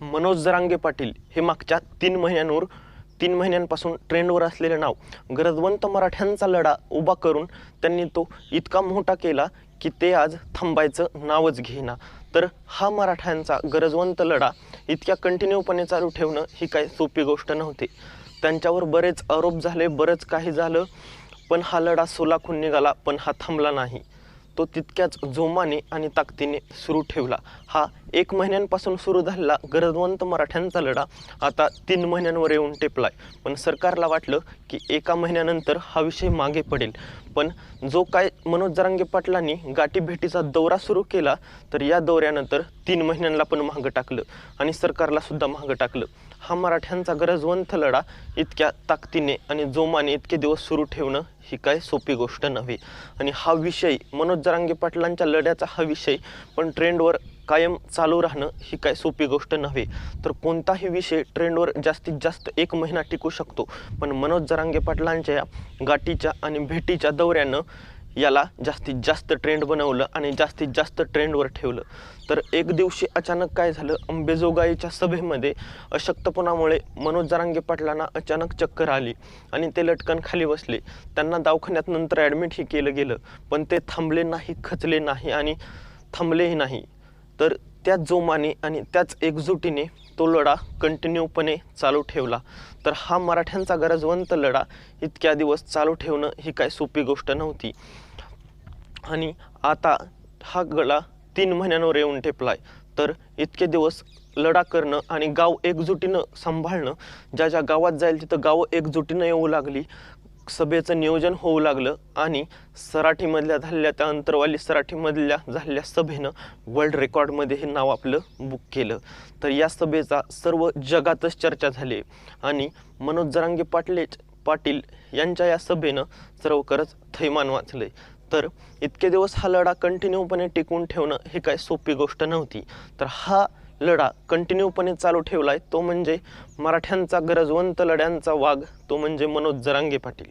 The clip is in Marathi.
मनोज जरांगे पाटील हे मागच्या तीन महिन्यांवर तीन महिन्यांपासून ट्रेंडवर असलेले नाव गरजवंत मराठ्यांचा लढा उभा करून त्यांनी तो इतका मोठा केला की ते आज थांबायचं नावच घेईना. तर हा मराठ्यांचा गरजवंत लढा इतक्या कंटिन्यूपणे चालू ठेवणं ही काही सोपी गोष्ट नव्हती. त्यांच्यावर बरेच आरोप झाले बरंच काही झालं पण हा लढा सोलाखून निघाला पण हा थांबला नाही. तो तितक्याच जोमाने आणि ताकदीने सुरू ठेवला. हा एक महिन्यांपासून सुरू झालेला गरजवंत मराठ्यांचा लढा आता तीन महिन्यांवर येऊन टेपलाय. पण सरकारला वाटलं की एका महिन्यानंतर हा विषय मागे पडेल. पण जो काय मनोज जरांगे पाटलांनी गाठीभेटीचा दौरा सुरू केला तर या दौऱ्यानंतर तीन महिन्यांना पण मागं टाकलं आणि सरकारला सुद्धा मागं टाकलं. हा मराठ्यांचा गरजवंत लढा इतक्या ताकदीने आणि जोमाने इतके दिवस सुरू ठेवणं ही काय सोपी गोष्ट नव्हे. आणि हा विषय मनोज जरांगे पाटलांच्या लढ्याचा हा विषय पण ट्रेंडवर कायम चालू राहणं ही काय सोपी गोष्ट नव्हे. तर कोणताही विषय ट्रेंडवर जास्तीत जास्त एक महिना टिकू शकतो. पण मनोज जरांगे पाटलांच्या गाठीच्या आणि भेटीच्या दौऱ्यानं याला जास्तीत जास्त ट्रेंड बनवलं आणि जास्तीत जास्त ट्रेंडवर ठेवलं. तर एक दिवशी अचानक काय झालं? अंबेजोगाईच्या सभेमध्ये अशक्तपणामुळे मनोज जरांगे पाटलांना अचानक चक्कर आली आणि ते लटकन खाली बसले. त्यांना दवाखान्यात नंतर ॲडमिटही केलं गेलं पण ते थांबले नाही खचले नाही आणि थांबलेही नाही. तर त्याच जोमाने आणि त्याच एकजुटीने तो लढा कंटिन्यूपणे चालू ठेवला. तर हा मराठ्यांचा गरजवंत लढा इतक्या दिवस चालू ठेवणं ही काय सोपी गोष्ट नव्हती. आणि आता हा गळा तीन महिन्यांवर येऊन ठेपलाय. तर इतके दिवस लढा करणं आणि गाव एकजुटीनं सांभाळणं ज्या ज्या गावात जाईल तिथं गावं एकजुटीनं येऊ लागली सभेचं नियोजन होऊ लागलं आणि सराठीमधल्या झालेल्या त्या अंतरवाली सराठीमधल्या झालेल्या सभेनं वर्ल्ड रेकॉर्डमध्ये हे नाव आपलं बुक केलं. तर या सभेचा सर्व जगातच चर्चा झाली आणि मनोज जरांगे पाटले पाटील यांच्या या सभेनं सर्वकरच थैमान वाचले तर इतके दिवस हा लढा कंटिन्यूपणे टिकून ठेवणं ही काय सोपी गोष्ट नव्हती. तर हा लढा कंटिन्यूपणे चालू ठेवला आहे तो म्हणजे मराठ्यांचा गरजवंत लढ्यांचा वाघ तो म्हणजे मनोज जरांगे पाटील.